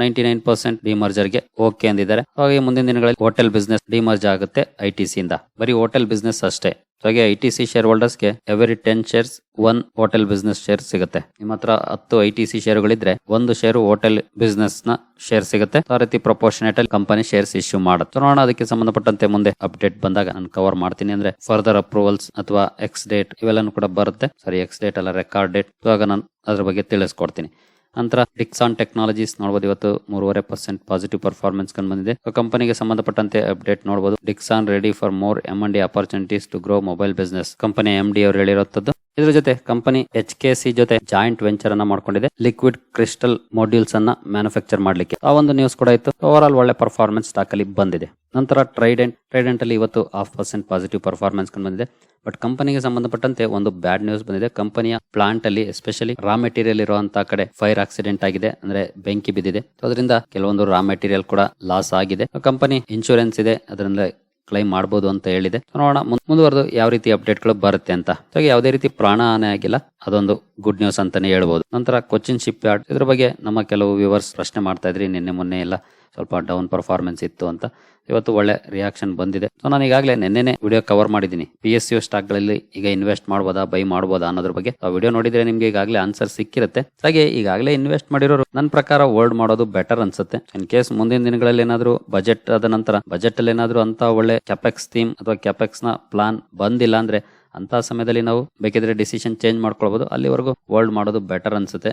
ನೈಂಟಿ ನೈನ್ ಪರ್ಸೆಂಟ್ ಡಿಮರ್ಜರ್ಗೆ ಓಕೆ ಅಂದಿದ್ದಾರೆ. ಹಾಗೆ ಮುಂದಿನ ದಿನಗಳಲ್ಲಿ ಹೋಟೆಲ್ ಬಿಸ್ನೆಸ್ ಡಿಮರ್ಜ್ ಆಗುತ್ತೆ ಐ ಟಿ ಸಿ ಇಂದ. ಬರೀ ಹೋಟೆಲ್ ಬಿಸ್ನೆಸ್ ಅಷ್ಟೇ. ಹಾಗೆ I T C share ಹೋಲ್ಡರ್ಸ್ಗೆ every ten shares one hotel business share ಸಿಗುತ್ತೆ. ನಿಮ್ಮ ಹತ್ರ ಹತ್ತು ಐ ಟಿ ಸಿ ಶೇರ್ಗಳಿದ್ರೆ ಒಂದು ಶೇರು ಹೋಟೆಲ್ ಬಿಸ್ನೆಸ್ನ ಶೇರ್ ಸಿಗುತ್ತೆ. ಆ ರೀತಿ ಪ್ರಪೋರ್ಷನೇಟ್ ಅಲ್ಲಿ ಕಂಪನಿ ಶೇರ್ಸ್ ಇಶ್ಯೂ ಮಾಡುತ್ತೆ. ನೋಡೋಣ ಅದಕ್ಕೆ ಸಂಬಂಧಪಟ್ಟಂತೆ ಮುಂದೆ ಅಪ್ಡೇಟ್ ಬಂದಾಗ ನಾನು ಕವರ್ ಮಾಡ್ತೀನಿ ಅಂದ್ರೆ ಫರ್ದರ್ ಅಪ್ರೂವಲ್ಸ್ ಅಥವಾ ಎಕ್ಸ್ ಡೇಟ್ ಇವೆಲ್ಲನೂ ಕೂಡ ಬರುತ್ತೆ. ಸಾರಿ ಎಕ್ಸ್ ಡೇಟ್ ಅಲ್ಲ ರೆಕಾರ್ಡ್ ಡೇಟ್ ಇವಾಗ ನಾನು ಅದ್ರ ಬಗ್ಗೆ ತಿಳಿಸ್ಕೊಡ್ತೀನಿ. ನಂತರ ಡಿಕ್ಸಾನ್ ಟೆಕ್ನಾಲಜೀಸ್ ನೋಡಬಹುದು ಇವತ್ತು ಮೂರುವರೆ ಪರ್ಸೆಂಟ್ ಪಾಸಿಟಿವ್ ಪರ್ಫಾರ್ಮೆನ್ಸ್ ಕಂಡು ಬಂದಿದೆ. ಕಂಪನಿಗೆ ಸಂಬಂಧಪಟ್ಟಂತೆ ಅಪ್ಡೇಟ್ ನೋಡಬಹುದು Dixon ready for more M and D opportunities to grow mobile business company M D ಅವರು ಹೇಳಿರುವಂತದ್ದು ಇದ್ರ ಜೊತೆ company H K C joint joint venture ಅನ್ನ ಮಾಡ್ಕೊಂಡಿದೆ. ಲಿಕ್ವಿಡ್ ಕ್ರಿಸ್ಟಲ್ ಮಾಡ್ಯೂಲ್ಸ್ ಅನ್ನ ಮ್ಯಾನುಫ್ಯಾಕ್ಚರ್ ಮಾಡ್ಲಿಕ್ಕೆ. ಆ ಒಂದು ನ್ಯೂಸ್ ಕೂಡ ಇತ್ತು. ಓವರ್ ಆಲ್ ಒಳ್ಳೆ ಪರ್ಫಾರ್ಮೆನ್ಸ್ ಸ್ಟಾಕ್ ಅಲ್ಲಿ ಬಂದಿದೆ. ನಂತರ ಟ್ರೈಡೆಂಟ್ ಟ್ರೈಡೆಂಟ್ ಅಲ್ಲಿ ಇವತ್ತು ಹಾಫ್ ಪರ್ಸೆಂಟ್ ಪಾಸಿಟಿವ್ ಪರ್ಫಾರ್ಮೆನ್ಸ್ ಕಂಡು ಬಂದಿದೆ. ಬಟ್ ಕಂಪನಿಗೆ ಸಂಬಂಧಪಟ್ಟಂತೆ ಒಂದು ಬ್ಯಾಡ್ ನ್ಯೂಸ್ ಬಂದಿದೆ. ಕಂಪನಿಯ ಪ್ಲಾಂಟ್ ಅಲ್ಲಿ ಎಸ್ಪೆಷಲಿ ರಾ ಮೆಟೀರಿಯಲ್ ಇರುವಂತಹ ಕಡೆ ಫೈರ್ ಆಕ್ಸಿಡೆಂಟ್ ಆಗಿದೆ. ಅಂದ್ರೆ ಬೆಂಕಿ ಬಿದ್ದಿದೆ. ಅದರಿಂದ ಕೆಲವೊಂದು ರಾ ಮೆಟೀರಿಯಲ್ ಕೂಡ ಲಾಸ್ ಆಗಿದೆ. ಕಂಪನಿ ಇನ್ಶೂರೆನ್ಸ್ ಇದೆ. ಅದರಿಂದ ಕ್ಲೈಮ್ ಮಾಡಬಹುದು ಅಂತ ಹೇಳಿದೆ. ನೋಡೋಣ, ಮುಂದ್- ಮುಂದುವರೆದು ಯಾವ ರೀತಿ ಅಪ್ಡೇಟ್ಗಳು ಬರುತ್ತೆ ಅಂತ. ಹಾಗೆ ಯಾವುದೇ ರೀತಿ ಪ್ರಾಣ ಹಾನಿ ಆಗಿಲ್ಲ. ಅದೊಂದು ಗುಡ್ ನ್ಯೂಸ್ ಅಂತಾನೆ ಹೇಳ್ಬೋದು. ನಂತರ ಕೊಚ್ಚಿನ್ ಶಿಪ್ ಯಾರ್ಡ್ ಇದ್ರ ಬಗ್ಗೆ ನಮ್ಮ ಕೆಲವು ವ್ಯೂವರ್ಸ್ ಪ್ರಶ್ನೆ ಮಾಡ್ತಾ ಇದ್ರಿ, ನಿನ್ನೆ, ಮೊನ್ನೆ ಎಲ್ಲ. ಸ್ವಲ್ಪ ಡೌನ್ ಪರ್ಫಾರ್ಮೆನ್ಸ್ ಇತ್ತು ಅಂತ ಇವತ್ತು ಒಳ್ಳೆ ರಿಯಾಕ್ಷನ್ ಬಂದಿದೆ. ಸೊ ನಾನು ಈಗಾಗಲೇ ನಿನ್ನೆನೆ ವಿಡಿಯೋ ಕವರ್ ಮಾಡಿದ್ದೀನಿ. ಪಿ ಎಸ್ ಯು ಸ್ಟಾಕ್ಗಳಲ್ಲಿ ಈಗ ಇನ್ವೆಸ್ಟ್ ಮಾಡ್ಬೋದಾ ಬೈ ಮಾಡ್ಬೋದಾ ಅನ್ನೋದ್ರ ಬಗ್ಗೆ. ಆ ವಿಡಿಯೋ ನೋಡಿದ್ರೆ ನಿಮ್ಗೆ ಈಗಾಗಲೇ ಆನ್ಸರ್ ಸಿಕ್ಕಿರುತ್ತೆ. ಹಾಗೆ ಈಗಾಗಲೇ ಇನ್ವೆಸ್ಟ್ ಮಾಡಿರೋರು ನನ್ನ ಪ್ರಕಾರ ಹೋಲ್ಡ್ ಮಾಡೋದು ಬೆಟರ್ ಅನ್ಸುತ್ತೆ. ಇನ್ ಕೇಸ್ ಮುಂದಿನ ದಿನಗಳಲ್ಲಿ ಏನಾದರೂ ಬಜೆಟ್ ಆದ ನಂತರ ಬಜೆಟ್ ಅಲ್ಲಿ ಏನಾದ್ರು ಅಂತ ಒಳ್ಳೆ ಕ್ಯಾಪೆಕ್ಸ್ ಥೀಮ್ ಅಥವಾ ಕೆಪೆಕ್ಸ್ನ ಪ್ಲಾನ್ ಬಂದಿಲ್ಲ ಅಂದ್ರೆ ಅಂತ ಸಮಯದಲ್ಲಿ ನಾವು ಬೇಕಿದ್ರೆ ಡಿಸಿಷನ್ ಚೇಂಜ್ ಮಾಡ್ಕೊಳ್ಬಹುದು ಅಲ್ಲಿವರೆಗೂ ಹೋಲ್ಡ್ ಮಾಡೋದು ಬೆಟರ್ ಅನ್ಸುತ್ತೆ.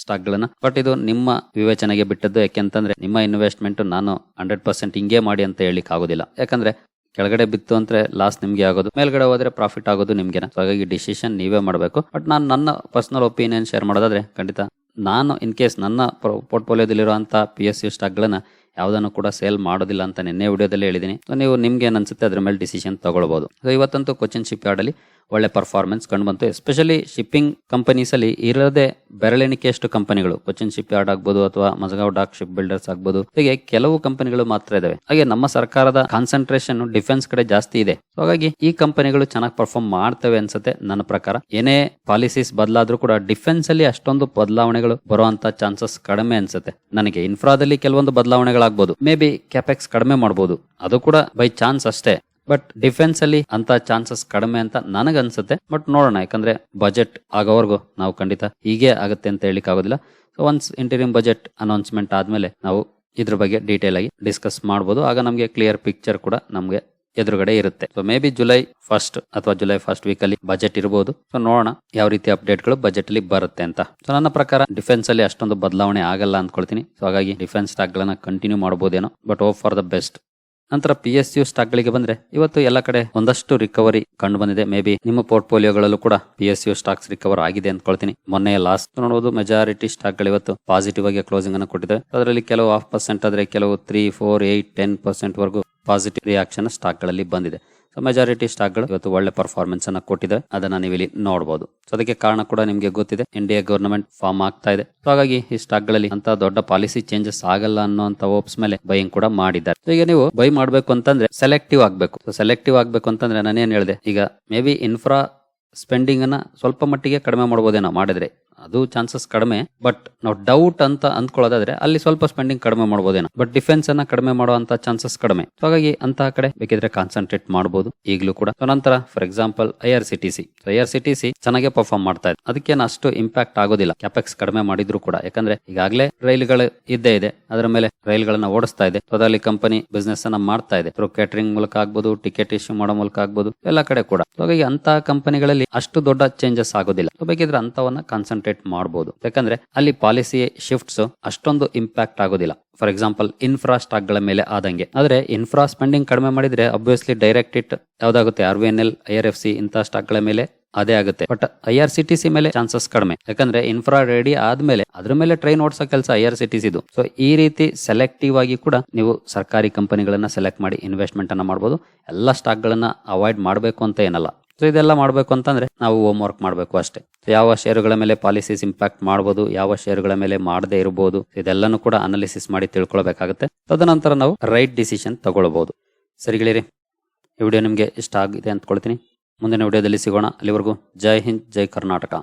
ಸ್ಟಾಕ್ ಗಳನ್ನ ಬಟ್ ಇದು ನಿಮ್ಮ ವಿವೇಚನೆಗೆ ಬಿಟ್ಟದ್ದು. ಯಾಕೆಂತಂದ್ರೆ ನಿಮ್ಮ ಇನ್ವೆಸ್ಟ್ಮೆಂಟ್ ನಾನು ಹಂಡ್ರೆಡ್ ಪರ್ಸೆಂಟ್ ಹಿಂಗೆ ಮಾಡಿ ಅಂತ ಹೇಳಿಕ್ ಆಗೋದಿಲ್ಲ. ಯಾಕಂದ್ರೆ ಕೆಳಗಡೆ ಬಿತ್ತು ಅಂದ್ರೆ ಲಾಸ್ ನಿಮ್ಗೆ ಆಗೋದು, ಮೇಲ್ಗಡೆ ಹೋದ್ರೆ ಪ್ರಾಫಿಟ್ ಆಗೋದು ನಿಮ್ಗೆನ So ಹಾಗಾಗಿ ಡಿಸಿಷನ್ ನೀವೇ ಮಾಡಬೇಕು. ಬಟ್ ನಾನು ನನ್ನ ಪರ್ಸನಲ್ ಒಪಿನಿಯನ್ ಶೇರ್ ಮಾಡೋದಾದ್ರೆ ಖಂಡಿತ ನಾನು ಇನ್ ಕೇಸ್ ನನ್ನ ಪೋರ್ಟ್ಫೋಲಿಯೋದಲ್ಲಿರುವಂತ ಪಿ ಎಸ್ ಯು ಸ್ಟಾಕ್ಗಳನ್ನ ಯಾವುದನ್ನು ಕೂಡ ಸೇಲ್ ಮಾಡೋದಿಲ್ಲ ಅಂತ ನಿನ್ನೆ ವಿಡಿಯೋದಲ್ಲಿ ಹೇಳಿದ್ದೀನಿ. ನೀವು ನಿಮ್ಗೆ ಏನ್ ಅನ್ಸುತ್ತೆ ಅದ್ರ ಮೇಲೆ ಡಿಸಿಷನ್ ತಗೊಳ್ಬಹುದು ಸೊ ಇವತ್ತಂತೂ ಕೊಚ್ಚಿನ್ ಶಿಪ್ ಯಾರ್ಡ್ ಅಲ್ಲಿ ಒಳ್ಳೆ ಪರ್ಫಾರ್ಮೆನ್ಸ್ ಕಂಡು ಬಂತು. ಎಸ್ಪೆಷಲಿ ಶಿಪ್ಪಿಂಗ್ ಕಂಪನೀಸಲ್ಲಿ ಇರದೆ ಬೆರಳೆಣಿಕೆಯಷ್ಟು ಕಂಪನಿಗಳು ಕೊಚ್ಚಿನ್ ಶಿಪ್ ಯಾರ್ಡ್ ಆಗ್ಬೋದು ಅಥವಾ ಮಜಗಾವ್ ಡಾಕ್ ಶಿಪ್ ಬಿಲ್ಡರ್ಸ್ ಆಗ್ಬೋದು. ಹೀಗೆ ಕೆಲವು ಕಂಪನಿಗಳು ಮಾತ್ರ ಇದಾವೆ. ಹಾಗೆ ನಮ್ಮ ಸರ್ಕಾರದ ಕಾನ್ಸಂಟ್ರೇಷನ್ ಡಿಫೆನ್ಸ್ ಕಡೆ ಜಾಸ್ತಿ ಇದೆ. ಹಾಗಾಗಿ ಈ ಕಂಪನಿಗಳು ಚೆನ್ನಾಗಿ ಪರ್ಫಾರ್ಮ್ ಮಾಡ್ತವೆ ಅನ್ಸುತ್ತೆ ನನ್ನ ಪ್ರಕಾರ. ಏನೇ ಪಾಲಿಸೀಸ್ ಬದಲಾದ್ರೂ ಕೂಡ ಡಿಫೆನ್ಸ್ ಅಲ್ಲಿ ಅಷ್ಟೊಂದು ಬದಲಾವಣೆಗಳು ಬರುವಂತ ಚಾನ್ಸಸ್ ಕಡಿಮೆ ಅನ್ಸುತ್ತೆ. ನನಗೆ ಇನ್ಫ್ರಾದಲ್ಲಿ ಕೆಲವೊಂದು ಬದಲಾವಣೆಗಳಾಗ್ಬೋದು. ಮೇ ಬಿ ಕ್ಯಾಪೆಕ್ಸ್ ಕಡಿಮೆ ಮಾಡಬಹುದು ಅದು ಕೂಡ ಬೈ ಚಾನ್ಸ್ ಅಷ್ಟೇ. ಬಟ್ ಡಿಫೆನ್ಸ್ ಅಲ್ಲಿ ಅಂತ ಚಾನ್ಸಸ್ ಕಡಿಮೆ ಅಂತ ನನಗೆ ಅನ್ಸುತ್ತೆ ಬಟ್ ನೋಡೋಣ, ಯಾಕಂದ್ರೆ ಬಜೆಟ್ ಆಗೋವರೆಗೂ ನಾವು ಖಂಡಿತ ಹೀಗೆ ಆಗುತ್ತೆ ಅಂತ ಹೇಳಿಕ್ ಆಗೋದಿಲ್ಲ. So once interim budget announcement ಆದ್ಮೇಲೆ ನಾವು ಇದ್ರ ಬಗ್ಗೆ ಡೀಟೇಲ್ ಆಗಿ ಡಿಸ್ಕಸ್ ಮಾಡಬಹುದು ಆಗ ನಮಗೆ ಕ್ಲಿಯರ್ ಪಿಕ್ಚರ್ ಕೂಡ ನಮಗೆ ಎದುರುಗಡೆ ಇರುತ್ತೆ. So maybe July first ಅಥವಾ ಜುಲೈ ಫಸ್ಟ್ ವೀಕ್ ಅಲ್ಲಿ ಬಜೆಟ್ ಇರಬಹುದು ಸೊ ನೋಡೋಣ ಯಾವ ರೀತಿ ಅಪ್ಡೇಟ್ಗಳು ಬಜೆಟ್ ಅಲ್ಲಿ ಬರುತ್ತೆ ಅಂತ. ಸೊ ನನ್ನ ಪ್ರಕಾರ ಡಿಫೆನ್ಸ್ ಅಲ್ಲಿ ಅಷ್ಟೊಂದು ಬದಲಾವಣೆ ಆಗಲ್ಲ ಅಂದ್ಕೊಳ್ತೀನಿ. ಸೊ ಹಾಗಾಗಿ ಡಿಫೆನ್ಸ್ ಸ್ಟಾಕ್ ಗಳನ್ನ continue ಮಾಡಬಹುದೇನೋ but hope for the best ನಂತರ ಪಿ ಎಸ್ ಯು ಸ್ಟಾಕ್ ಗಳಿಗೆ ಬಂದ್ರೆ ಇವತ್ತು ಎಲ್ಲ ಕಡೆ ಒಂದಷ್ಟು ರಿಕವರಿ ಕಂಡು ಬಂದಿದೆ. ಮೇ ಬಿ ನಿಮ್ಮ ಪೋರ್ಟ್ಫೋಲಿಯೋಗಳಲ್ಲೂ ಕೂಡ P S U stocks recover ಆಗಿದೆ ಅಂದ್ಕೊಳ್ತೀನಿ. ಮೊನ್ನೆ ಲಾಸ್ಟ್ ನೋಡಬಹುದು ಮೆಜಾರಿಟಿ ಸ್ಟಾಕ್ಗಳು ಇವತ್ತು ಪಾಸಿಟಿವ್ ಆಗಿ ಕ್ಲೋಸಿಂಗ್ ಅನ್ನು ಕೊಟ್ಟಿದೆ. ಅದರಲ್ಲಿ ಕೆಲವು ಹಾಫ್ ಪರ್ಸೆಂಟ್ ಆದ್ರೆ ಕೆಲವು three four eight ten percent ವರೆಗೂ ಪಾಸಿಟಿವ್ ರಿಯಾಕ್ಷನ್ ಸ್ಟಾಕ್ಗಳಲ್ಲಿ ಬಂದಿದೆ. ಸೊ ಮೆಜಾರಿಟಿ ಸ್ಟಾಕ್ಗಳು ಇವತ್ತು ಒಳ್ಳೆ ಪರ್ಫಾರ್ಮೆನ್ಸ್ ಅನ್ನ ಕೊಟ್ಟಿದೆ. ಅದನ್ನ ನೀವು ಇಲ್ಲಿ ನೋಡಬಹುದು ಸೊ ಅದಕ್ಕೆ ಕಾರಣ ಕೂಡ ನಿಮಗೆ ಗೊತ್ತಿದೆ. ಇಂಡಿಯಾ ಗವರ್ನಮೆಂಟ್ ಫಾರ್ಮ್ ಆಗ್ತಾ ಇದೆ. ಸೊ ಹಾಗಾಗಿ ಈ ಸ್ಟಾಕ್ಗಳಲ್ಲಿ ಅಂತ ದೊಡ್ಡ ಪಾಲಿಸಿ ಚೇಂಜಸ್ ಆಗಲ್ಲ ಅನ್ನೋಂತ ಓಪ್ಸ್ ಮೇಲೆ ಬೈಯಿಂಗ್ ಕೂಡ ಮಾಡಿದ್ದಾರೆ. ಈಗ ನೀವು ಬೈ ಮಾಡಬೇಕು ಅಂತಂದ್ರೆ ಸೆಲೆಕ್ಟಿವ್ ಆಗ್ಬೇಕು. ಸೊ ಸೆಲೆಕ್ಟಿವ್ ಆಗ್ಬೇಕು ಅಂತಂದ್ರೆ ನಾನೇನ್ ಹೇಳಿದೆ? ಈಗ ಮೇ ಬಿ ಇನ್ಫ್ರಾ ಸ್ಪೆಂಡಿಂಗ್ ಅನ್ನ ಸ್ವಲ್ಪ ಮಟ್ಟಿಗೆ ಕಡಿಮೆ ಮಾಡಬಹುದೇನೋ ಮಾಡಿದ್ರೆ. ಅದು ಚಾನ್ಸಸ್ ಕಡಿಮೆ ಬಟ್ ನಾವು ಡೌಟ್ ಅಂತ ಅಂದ್ಕೊಳ್ಳೋದಾದ್ರೆ ಅಲ್ಲಿ ಸ್ವಲ್ಪ ಸ್ಪೆಂಡಿಂಗ್ ಕಡಿಮೆ ಮಾಡ್ಬೋದೇನೋ. ಬಟ್ ಡಿಫೆನ್ಸ್ ಅನ್ನ ಕಡಿಮೆ ಮಾಡುವಂತ ಚಾನ್ಸಸ್ ಕಡಿಮೆ. ಹಾಗಾಗಿ ಅಂತ ಕಡೆ ಬೇಕಿದ್ರೆ ಕಾನ್ಸಂಟ್ರೇಟ್ ಮಾಡಬಹುದು ಈಗಲೂ ಕೂಡ. ನಂತರ for example I R C T C I R C T C ಚೆನ್ನಾಗೆ ಪರ್ಫಾರ್ಮ್ ಮಾಡ್ತಾ ಇದೆ. ಅದಕ್ಕೇನು ಅಷ್ಟು ಇಂಪ್ಯಾಕ್ಟ್ ಆಗೋದಿಲ್ಲ. ಕ್ಯಾಪೆಕ್ಸ್ ಕಡಿಮೆ ಮಾಡಿದ್ರು ಕೂಡ. ಯಾಕಂದ್ರೆ ಈಗಾಗಲೇ ರೈಲುಗಳು ಇದ್ದೇ ಇದೆ. ಅದರ ಮೇಲೆ ರೈಲ್ಗಳನ್ನ ಓಡಿಸ್ತಾ ಇದೆ. ಅದರಲ್ಲಿ ಕಂಪನಿ ಬಿಸ್ನೆಸ್ ಅನ್ನ ಮಾಡ್ತಾ ಇದೆ. ಥ್ರೂ ಕ್ಯಾಟರಿಂಗ್ ಮೂಲಕ ಆಗ್ಬೋದು ಟಿಕೆಟ್ ಇಶ್ಯೂ ಮಾಡೋ ಮೂಲಕ ಆಗ್ಬೋದು, ಎಲ್ಲ ಕಡೆ ಕೂಡ. ಹಾಗಾಗಿ ಅಂತ ಕಂಪನಿಗಳಲ್ಲಿ ಅಷ್ಟು ದೊಡ್ಡ ಚೇಂಜಸ್ ಆಗೋದಿಲ್ಲ. ಬೇಕಿದ್ರೆ ಅಂತವನ್ನ ಕಾನ್ಸಂಟ್ರೇಟ್ ಮಾಡಬಹುದು ಯಾಕಂದ್ರೆ ಅಲ್ಲಿ ಪಾಲಿಸಿ ಶಿಫ್ಟ್ಸ್ ಅಷ್ಟೊಂದು ಇಂಪ್ಯಾಕ್ಟ್ ಆಗೋದಿಲ್ಲ. ಫಾರ್ ಎಕ್ಸಾಂಪಲ್ ಇನ್ಫ್ರಾ ಸ್ಟಾಕ್ಗಳ ಮೇಲೆ ಆದಂಗೆ. ಆದ್ರೆ ಇನ್ಫ್ರಾ ಸ್ಪೆಂಡಿಂಗ್ ಕಡಿಮೆ ಮಾಡಿದ್ರೆ obviously direct it ಯಾವ್ದಾಗುತ್ತೆ? R V N L I R F C ಇಂತಹ ಸ್ಟಾಕ್ಗಳ ಮೇಲೆ ಅದೇ ಆಗುತ್ತೆ. But I R C T C ಮೇಲೆ ಚಾನ್ಸಸ್ ಕಡಿಮೆ. ಯಾಕಂದ್ರೆ ಇನ್ಫ್ರಾ ರೆಡಿ ಆದ್ಮೇಲೆ ಅದ್ರ ಮೇಲೆ ಟ್ರೈನ್ ಓಡಿಸೋ ಕೆಲಸ ಐ ಆರ್ ಸಿ ಟಿ ಸಿದು ಸೊ ಈ ರೀತಿ ಸೆಲೆಕ್ಟಿವ್ ಆಗಿ ಕೂಡ ನೀವು ಸರ್ಕಾರಿ ಕಂಪನಿಗಳನ್ನ ಸೆಲೆಕ್ಟ್ ಮಾಡಿ ಇನ್ವೆಸ್ಟ್ಮೆಂಟ್ ಅನ್ನ ಮಾಡಬಹುದು ಎಲ್ಲ ಸ್ಟಾಕ್ ಗಳನ್ನ ಅವಾಯ್ಡ್ ಮಾಡಬೇಕು ಅಂತ ಏನಲ್ಲ. ಸೊ ಇದೆಲ್ಲ ಮಾಡಬೇಕು ಅಂತಂದ್ರೆ ನಾವು ಹೋಮ್ ವರ್ಕ್ ಮಾಡಬೇಕು ಅಷ್ಟೇ. ಯಾವ ಶೇರುಗಳ ಮೇಲೆ ಪಾಲಿಸೀಸ್ ಇಂಪ್ಯಾಕ್ಟ್ ಮಾಡಬಹುದು ಯಾವ ಶೇರುಗಳ ಮೇಲೆ ಮಾಡದೇ ಇರಬಹುದು ಇದೆಲ್ಲನೂ ಕೂಡ ಅನಾಲಿಸಿಸ್ ಮಾಡಿ ತಿಳ್ಕೊಳ್ಬೇಕಾಗುತ್ತೆ. ತದನಂತರ ನಾವು ರೈಟ್ ಡಿಸಿಷನ್ ತಗೊಳ್ಬಹುದು ಸರಿಗಳಿರಿ ಈ ವಿಡಿಯೋ ನಿಮಗೆ ಇಷ್ಟ ಆಗಿದೆ ಅಂದ್ಕೊಳ್ತೀನಿ ಮುಂದಿನ ವಿಡಿಯೋದಲ್ಲಿ ಸಿಗೋಣ. ಅಲ್ಲಿವರೆಗೂ ಜೈ ಹಿಂದ್, ಜೈ ಕರ್ನಾಟಕ.